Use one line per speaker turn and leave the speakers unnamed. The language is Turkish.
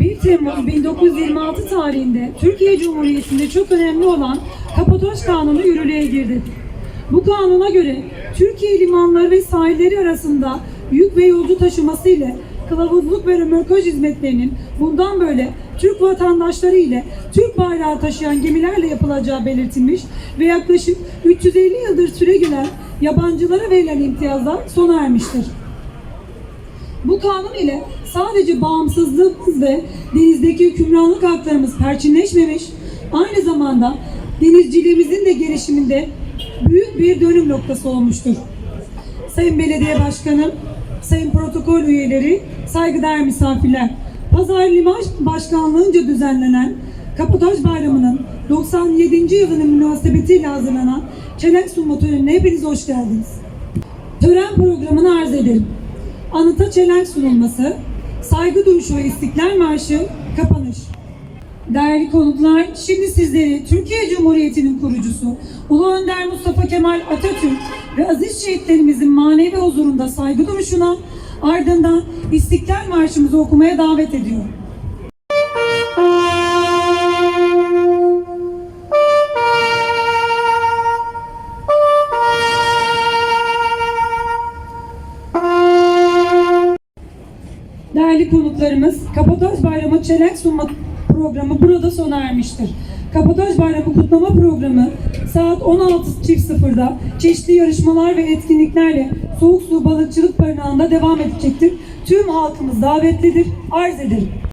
1 Temmuz 1926 tarihinde Türkiye Cumhuriyeti'nde çok önemli olan Kapadoş Kanunu yürürlüğe girdi. Bu kanuna göre Türkiye limanları ve sahilleri arasında yük ve yolcu taşıması ile kılavuzluk ve römorkaj hizmetlerinin bundan böyle Türk vatandaşları ile Türk bayrağı taşıyan gemilerle yapılacağı belirtilmiş ve yaklaşık 350 yıldır süre gelen yabancılara verilen imtiyazlar sona ermiştir. Bu kanun ile sadece bağımsızlığımız ve denizdeki hükümranlık haklarımız perçinleşmemiş, aynı zamanda denizciliğimizin de gelişiminde büyük bir dönüm noktası olmuştur. Sayın Belediye Başkanım, Sayın Protokol üyeleri, saygıdeğer misafirler, Pazar Liman Başkanlığı'nca düzenlenen Kapadoş Bayramı'nın 97. yılının münasebetiyle hazırlanan çelenk sunma törenine hepiniz hoş geldiniz. Tören programını arz ederim. Anıta çelenk sunulması, saygı duruşu ve istiklal marşı, kapanış. Değerli konuklar, şimdi sizleri Türkiye Cumhuriyeti'nin kurucusu Ulu Önder Mustafa Kemal Atatürk ve aziz şehitlerimizin manevi huzurunda saygı duruşuna ardından İstiklal Marşımızı okumaya davet ediyorum. Değerli konuklarımız, Kapadoş Bayramı Çelenk Sunma programı burada sona ermiştir. Kapadoş Bayramı kutlama programı saat 16.00'da çeşitli yarışmalar ve etkinliklerle Soğuk Su Balıkçılık Barınağı'nda devam edecektir. Tüm halkımız davetlidir. Arz ederim.